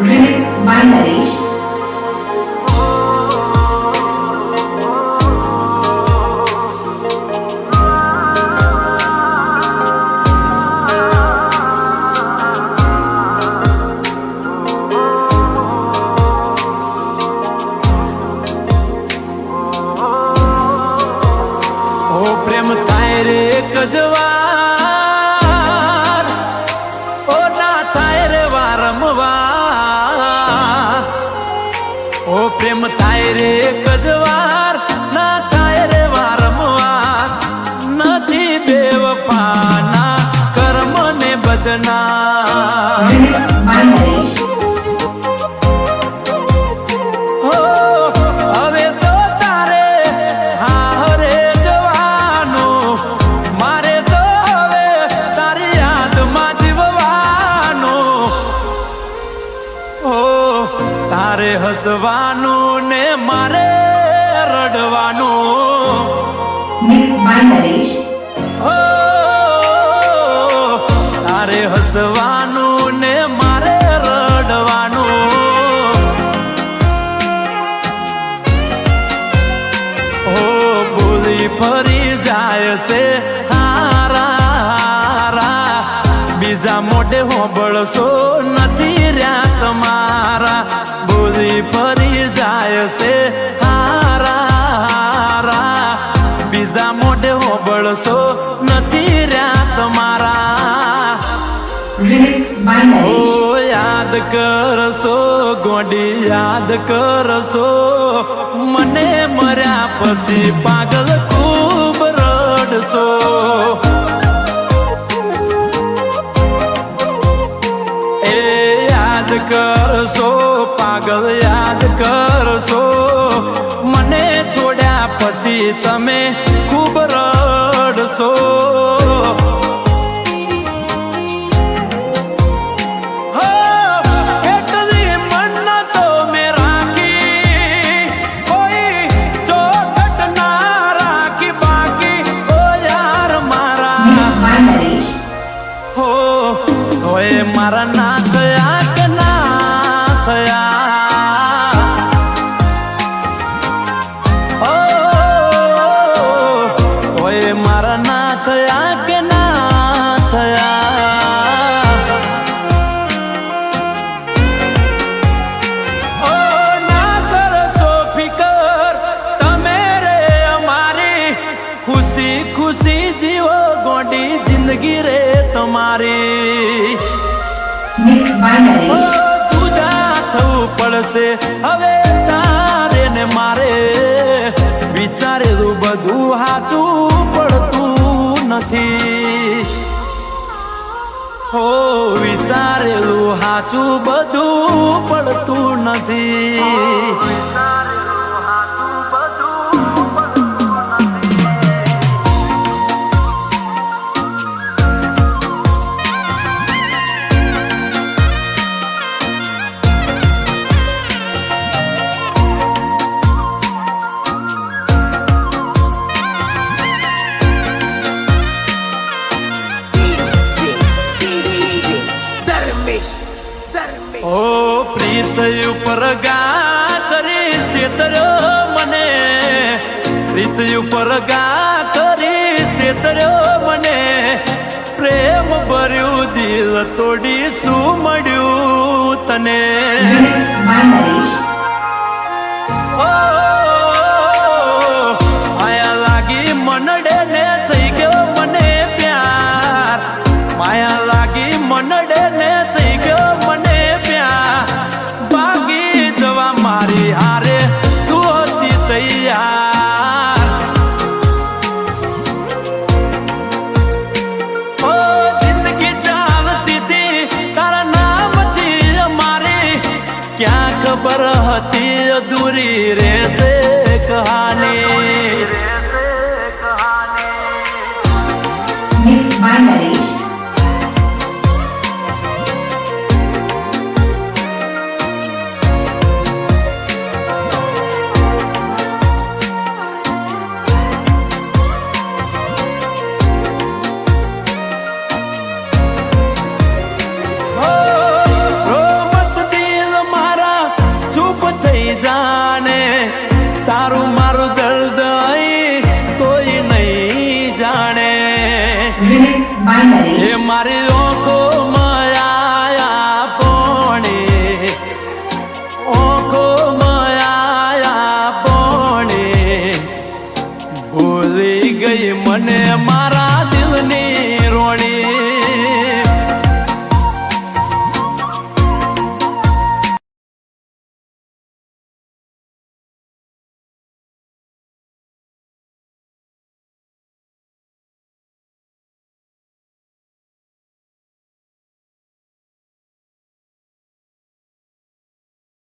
relates by marriage ઓ પ્રેમ થાય રે કજવાર ના થાય રે વારંવાર. નથી બેવફાના કર્મ ને બદના હસવાનું ને મારે રડવાનું. Naresh. તારે હસવાનું ને મારે રડવાનું. ઓ ભૂલી ફરી જાય છે હારા હારા. બીજા મોઢે હોબળશો નથી રહ્યા તમારા. ભૂલી ફરી જાય છે. હારા હારા. બીજા મોઢે હોબળશો નથી રહ્યા તમારા. ઓ યાદ કરશો ગોડી યાદ કરશો. મને મર્યા પછી પાગલ ખૂબ રડશો. એ યાદ કરશો પાગલ યાદ કરશો. મને છોડ્યા પછી તમે ખૂબ રડશો. ખુશી ખુશી જીવો ગોડી જિંદગી રે તમારી. જુદા થવું પડશે હવે તારે ને મારે. વિચારેલું બધું હાચું પડતું નથી. હો વિચારેલું હાચું બધું પડતું નથી. પ્રીત ઉપર ગા કરી સેતર્યો મને. રીતયું ઉપર ગા કરી સેતર્યો મને. પ્રેમ ભર્યું દિલ તોડી શું મળ્યું તને ઓ ખબર હતી અધૂરી રહેશે કહાની